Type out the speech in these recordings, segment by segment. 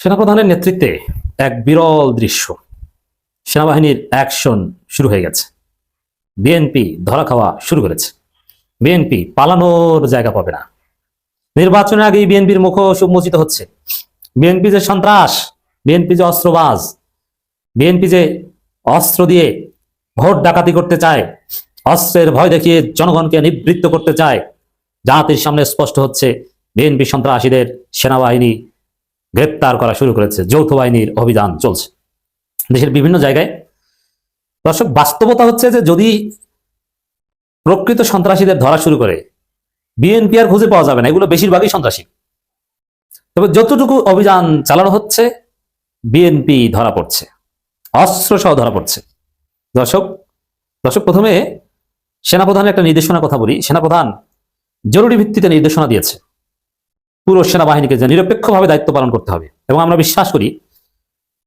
সেনাপ্রধানের নেতৃত্বে এক বিরল দৃশ্য। সেনাবাহিনীর অ্যাকশন শুরু হয়ে গেছে। বিএনপি ধরা খাওয়া শুরু করেছে। বিএনপি পালানোর জায়গা পাবে না। নির্বাচনের আগেই বিএনপির মুখ উন্মোচিত হচ্ছে। বিএনপি যে সন্ত্রাস, বিএনপি যে অস্ত্রবাজ, বিএনপি যে অস্ত্র দিয়ে ভোট ডাকাতি করতে চায়, অস্ত্রের ভয় দেখিয়ে জনগণকে নিবৃত্ত করতে চায়, জাতির সামনে স্পষ্ট হচ্ছে বিএনপি সন্ত্রাসীদের সেনাবাহিনী গ্রেপ্তার করা শুরু করেছে। যৌথ বাহিনীর অভিযান চলছে। দেশের বিভিন্ন জায়গায় দর্শক, বাস্তবতা হচ্ছে যে যদি প্রকৃত সন্ত্রাসীদের ধরা শুরু করে বিএনপি আর খুঁজে পাওয়া যাবে না। এগুলো বেশিরভাগই সন্ত্রাসী। তবে যতটুকু অভিযান চালানো হচ্ছে বিএনপি ধরা পড়ছে। অস্ত্র সহ ধরা পড়ছে। দর্শক দর্শক, প্রথমে সেনাপ্রধানের একটা নির্দেশনার কথা বলি। সেনাপ্রধান জরুরি ভিত্তিতে নির্দেশনা দিয়েছে। পুরো সেনাবাহিনীকে যে নিরপেক্ষভাবে দায়িত্ব পালন করতে হবে। এবং আমরা বিশ্বাস করি,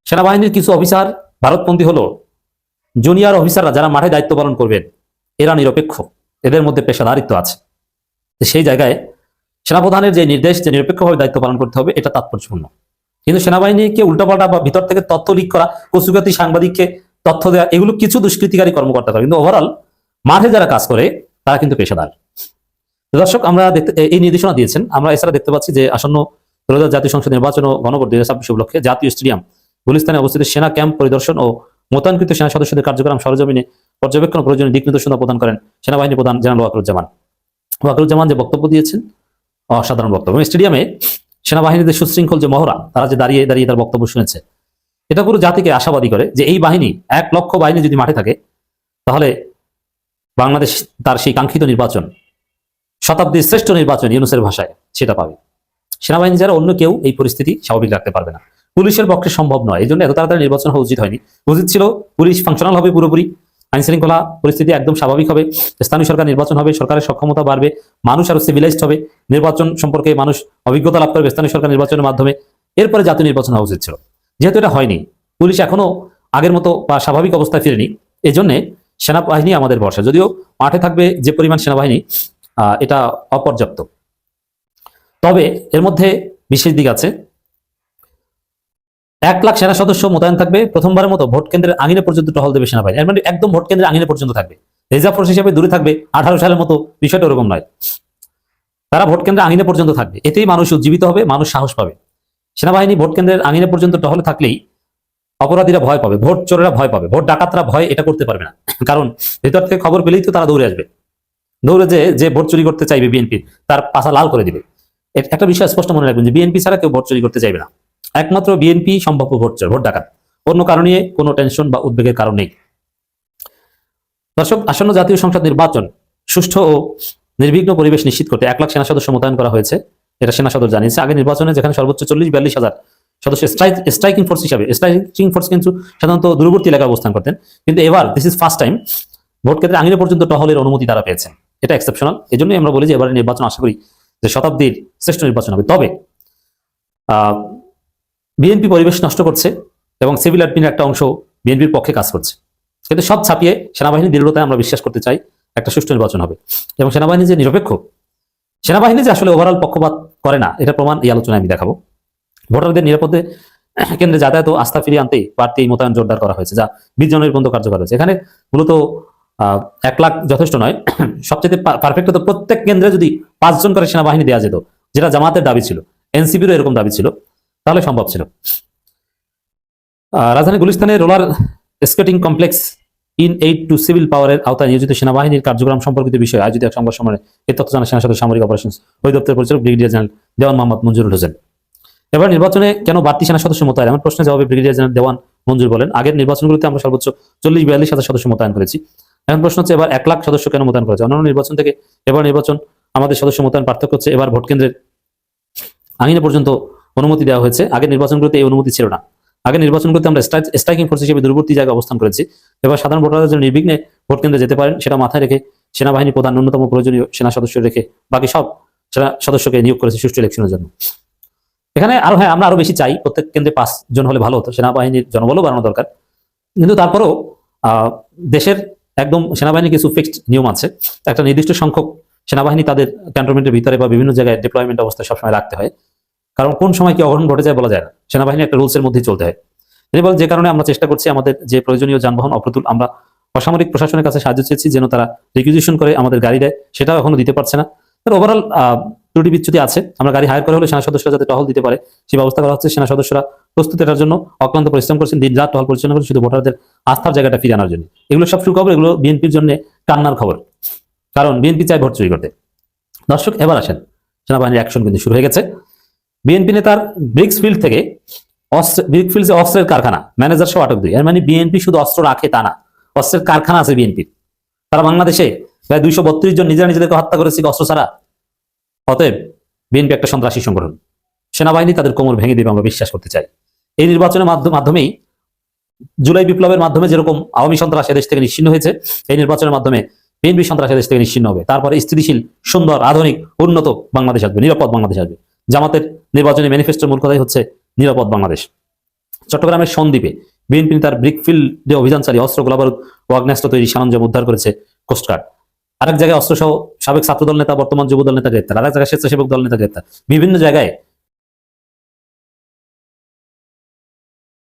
সেনাবাহিনীর কিছু অফিসার, ভারতপন্থী হলো, জুনিয়র অফিসাররা যারা মাঠে দায়িত্ব পালন করবেন, এরা নিরপেক্ষ। এদের মধ্যে পেশাদারিত্ব আছে। সেই জায়গায় সেনাপ্রধানের যে নির্দেশ, যে নিরপেক্ষভাবে দায়িত্ব পালন করতে হবে, এটা তাৎপর্যপূর্ণ। কিন্তু সেনাবাহিনীকে উল্টাপাল্টা বা ভিতর থেকে তথ্য লিক করা কচুগাতি সাংবাদিককে তথ্য দেওয়া এগুলো কিছু দুষ্কৃতিকারী কর্মকর্তা করে। কিন্তু ওভারঅল মাঠে যারা কাজ করে, তারা কিন্তু পেশাদার। দর্শক, আমরা এই নির্দেশনা দিয়েছেন। আমরা এছাড়া দেখতে পাচ্ছি যে আসন্ন ত্রয়োদশ জাতীয় সংসদ নির্বাচন ও গণভোট দুই হাজার ছাব্বিশ উপলক্ষে জাতীয় স্টেডিয়াম, গুলিস্তানে অবস্থিত সেনা ক্যাম্প পরিদর্শন ও মোতায়েনকৃত সেনা সদস্যদের কার্যক্রম সরজমিনে পর্যবেক্ষণ ও প্রয়োজনীয় দিক নির্দেশনা প্রদান করেন সেনাবাহিনী প্রধান জেনারেল ওয়াকরুজ্জামান। ওয়াকরুজ্জামান যে বক্তব্য দিয়েছেন, অসাধারণ বক্তব্য। স্টেডিয়ামে সেনাবাহিনীদের সুশৃঙ্খল যে মহড়া, তারা যে দাঁড়িয়ে দাঁড়িয়ে তার বক্তব্য শুনেছে, এটা পুরো জাতিকে আশাবাদী করে যে এই বাহিনী এক লক্ষ বাহিনী যদি মাঠে থাকে, তাহলে বাংলাদেশ তার সেই কাঙ্ক্ষিত নির্বাচন শতাব্দীর শ্রেষ্ঠ নির্বাচন ইউনুসের ভাষায় সেটা পাবে। সেনাবাহিনী যারা অন্য কেউ এই পরিস্থিতি স্বাভাবিক রাখতে পারবে না। পুলিশের পক্ষে সম্ভব নয়। এই জন্য এত তাড়াতাড়ি নির্বাচন হওয়া উচিত হয়নি। উচিত ছিল পুলিশ ফাংশনাল হবে পুরোপুরি। আইন শৃঙ্খলা পরিস্থিতি একদম স্বাভাবিক হবে। স্থানীয় সরকার নির্বাচন হবে, সরকারের সক্ষমতা বাড়বে, মানুষ আরও সিভিলাইজড হবে। নির্বাচন সম্পর্কে মানুষ অভিজ্ঞতা লাভ করবে স্থানীয় সরকার নির্বাচনের মাধ্যমে। এরপরে জাতীয় নির্বাচন হওয়া উচিত ছিল। যেহেতু এটা হয়নি, পুলিশ এখনও আগের মতো বা স্বাভাবিক অবস্থায় ফিরেনি। এই জন্যে সেনাবাহিনী আমাদের ভরসা। যদিও মাঠে থাকবে যে পরিমাণ সেনাবাহিনী এটা অপর্যাপ্ত। তবে এর মধ্যে বিশেষ দিক আছে। এক লাখ সেনা সদস্য মোতায়েন থাকবে, প্রথমবারের মতো ভোট কেন্দ্রের আঙিনে পর্যন্ত টহল দেবে সেনাবাহিনী। মানে একদম ভোট কেন্দ্রের আঙিনে পর্যন্ত থাকবে। রিজার্ভ ফোর্স হিসেবে দূরে থাকবে, আঠারো সালের মতো বিষয়টা ওরকম নয়। তারা ভোট কেন্দ্রের আঙিনে পর্যন্ত থাকবে। এতেই মানুষ উজ্জীবিত হবে, মানুষ সাহস পাবে। সেনাবাহিনী ভোট কেন্দ্রের আঙিনে পর্যন্ত টহলে থাকলেই অপরাধীরা ভয় পাবে, ভোট চোরেরা ভয় পাবে, ভোট ডাকাতরা ভয় এটা করতে পারবে না। কারণ ভেতর থেকে খবর পেলেই তো তারা দৌড়ে আসবে। দৌড়ে যে যে ভোট চুরি করতে চাইবে বিএনপি, তার পাশা লাল করে দিবে। একটা বিষয় স্পষ্ট মনে রাখবেন যে, বিএনপি ছাড়া কেউ ভোট চুরি করতে চাইবে না। একমাত্র বিএনপি সম্ভাব্য ভোট চোর, ভোট ডাকাত। অন্য কারণে কোনো টেনশন বা উদ্বেগের কারণ নেই। দর্শক, আসন্ন জাতীয় সংসদ নির্বাচন সুষ্ঠু ও নির্বিঘ্ন পরিবেশ নিশ্চিত করতে এক লাখ সেনা সদস্য মোতায়েন করা হয়েছে। এটা সেনা সদর জানিয়েছে। আগে নির্বাচনে যেখানে সর্বোচ্চ চল্লিশ, বিয়াল্লিশ হাজার সদস্য স্ট্রাইক ফোর্স হিসাবে, স্ট্রাইকিং ফোর্স কিন্তু সাধারণত দূরবর্তী এলাকায় অবস্থান করতেন। কিন্তু এবার this is first time vote কেন্দ্রে আঙিনে পর্যন্ত টহলের অনুমতি তারা পেয়েছেন। এটা এক্সেপশনাল এই জন্যই আমরা বলি যে এবারে নির্বাচন আশা করি যে শতাব্দীর শ্রেষ্ঠ নির্বাচন হবে। তবে বিএনপি পরিবেশ নষ্ট করছে এবং সিভিল অ্যাডমিনের একটা অংশ বিএনপির পক্ষে কাজ করছে। কিন্তু সব ছাপিয়ে সেনাবাহিনীর দৃঢ়তায় আমরা বিশ্বাস করতে চাই একটা সুষ্ঠু নির্বাচন হবে। এবং সেনাবাহিনী যে নিরপেক্ষ, সেনাবাহিনী যে আসলে ওভারঅল পক্ষপাত করে না, এটা প্রমাণ এই আলোচনায় আমি দেখাবো। ভোটারদের নিরাপদে কেন্দ্রে যাতায়াত আস্থা ফিরিয়ে আনতেই প্রার্থী মোতায়েন জোরদার করা হয়েছে, যা বিশ জনের পর্যন্ত কার্যকর হয়েছে। এখানে মূলত এক লাখ যথেষ্ট নয়। সবচেয়ে পারফেক্ট হতো প্রত্যেক কেন্দ্রে যদি পাঁচজন করে সেনাবাহিনী দেওয়া যেত, যেটা জামাতের দাবি ছিল, এনসিপিরও এরকম দাবি ছিল, তাহলে সম্ভব ছিল। রাজধানী গুলিস্তানের roller skating complex in aid to civil পাওয়ারের আওতায় নিয়োজিত সেনাবাহিনীর কার্যক্রম সম্পর্কিত বিষয়ে আয়োজিত এক সংবাদ সম্মেলনে এই তথ্য জানান সেনা সদস্য সামরিক অপারেশন অধিদপ্তরের পরিচালক ব্রিগেডিয়ার জেনারেল দেওয়ান মোহাম্মদ মঞ্জুরুল হোসেন। এবার নির্বাচনে কেন বাড়তি সেনা সদস্য মোতায়েন? এমন প্রশ্নের জবাবে ব্রিগেডিয়ার জেনারেল দেওয়ান মঞ্জুর বলেন, আগের নির্বাচনগুলোতে আমরা সর্বোচ্চ চল্লিশ বিয়াল্লিশ হাজার সদস্য মোতায়েন করেছি। এখন প্রশ্ন হচ্ছে, এবার এক লাখ সদস্য কেন মোতায়েন করেছে অন্যান্য নির্বাচন থেকে এবার নির্বাচন আমাদের সদস্য মোতায়েন পার্থক্য হচ্ছে, এবার ভোট কেন্দ্রের আঙিনে পর্যন্ত অনুমতি দেওয়া হয়েছে। আগের নির্বাচনগুলোতে এই অনুমতি ছিল না। আগের নির্বাচনগুলোতে আমরা স্ট্রাইকিং ফোর্স হিসেবে দূরবর্তী জায়গায় অবস্থান করেছি। এবার সাধারণ ভোটাররা যেন নির্বিঘ্নে ভোট কেন্দ্রে যেতে পারেন, সেটা মাথায় রেখে সেনাবাহিনী প্রধান, ন্যূনতম প্রয়োজনীয় সেনা সদস্য রেখে বাকি সব সেনা সদস্যকে নিয়োগ করেছে সুষ্ঠু ইলেকশনের জন্য। এখানে আরও হ্যাঁ আমরা আরও বেশি চাই, প্রত্যেক কেন্দ্রে পাঁচ জন হলে ভালো হতো, সেনাবাহিনীর জনবলও বাড়ানো দরকার। কিন্তু তারপরেও দেশের একদম সেনাবাহিনীর কিছু ফিক্সড নিয়ম আছে। একটা নির্দিষ্ট সংখ্যক সেনাবাহিনী তাদের ক্যান্টনমেন্টের ভিতরে বা বিভিন্ন জায়গায় ডিপ্লয়মেন্ট অবস্থায় সবসময় রাখতে হয়। কারণ কোন সময় কি অঘটন ঘটে যায় বলা যায় না। সেনাবাহিনী একটা রুলসের মধ্যেই চলতে হয়। তিনি বলেন যে কারণে আমরা চেষ্টা করছি আমাদের যে প্রয়োজনীয় যানবাহন অপ্রতুল, আমরা অসামরিক প্রশাসনের কাছে সাহায্য চেয়েছি যেন তারা রিকুইজিশন করে আমাদের গাড়ি দেয়, সেটাও এখনও দিতে পারছে না। তার ওভারঅল ত্রুটি বিচ্যুতি আছে। আমরা গাড়ি হায়ার করা হলে সেনা সদস্যরা যাতে টহল দিতে পারে, সেই ব্যবস্থা করা হচ্ছে। সেনা সদস্যরা প্রস্তুত এটার জন্য অক্লান্ত পরিশ্রম করছেন। দিন রাত টহল পরিচালনা করছেন। শুধু ভোটারদের আস্থার জায়গাটা ফিরে আনার জন্য। এগুলো সব সুখবর, এগুলো বিএনপির জন্য কান্নার খবর। কারণ বিএনপি চায় ভোট চুরি করতে। দর্শক, এবার আসেন। সেনাবাহিনীর অ্যাকশন কিন্তু শুরু হয়ে গেছে। বিএনপি নেতার ব্রিক্স ফিল্ড থেকে অস্ত্র ব্রিক অস্ত্রের কারখানা, ম্যানেজার সহ আটক দুই। মানে বিএনপি শুধু অস্ত্র রাখে তা না, অস্ত্রের কারখানা আছে বিএনপির। তারা বাংলাদেশে প্রায় দুইশো বত্রিশ জন নিজেরা নিজেদেরকে হত্যা করেছে অস্ত্র ছাড়া। অতএব বিএনপি একটা সন্ত্রাসী সংগঠন। সেনাবাহিনী তাদের কোমর ভেঙে দেবে, আমরা বিশ্বাস করতে চাই। এই নির্বাচনের মাধ্য- মাধ্যমেই জুলাই বিপ্লবের মাধ্যমে যেরকম আওয়ামী সন্ত্রাস এদেশ থেকে নিশ্চিন্ন হয়েছে, এই নির্বাচনের মাধ্যমে বিএনপি সন্ত্রাস এদেশ থেকে নিশ্চিন্ন হবে। তারপরে স্থিতিশীল, সুন্দর, আধুনিক, উন্নত বাংলাদেশ আসবে, নিরাপদ বাংলাদেশ আসবে। জামাতের নির্বাচনী ম্যানিফেস্টোর মূল কথাই হচ্ছে নিরাপদ বাংলাদেশ। চট্টগ্রামের সন্দ্বীপে বিএনপি তার ব্রিকফিল্ডে অভিযান চালিয়ে অস্ত্র গোলাবারুদ ও আগ্নেয়াস্ত্র তৈরি সরঞ্জাম উদ্ধার করেছে কোস্টগার্ড আরেক জায়গায় অস্ত্র সহ সাবেক ছাত্রদল নেতা, বর্তমান যুবদল নেতা গ্রেপ্তার। আরেক জায়গায় স্বেচ্ছাসেবক দল নেতা গ্রেপ্তার। বিভিন্ন জায়গায়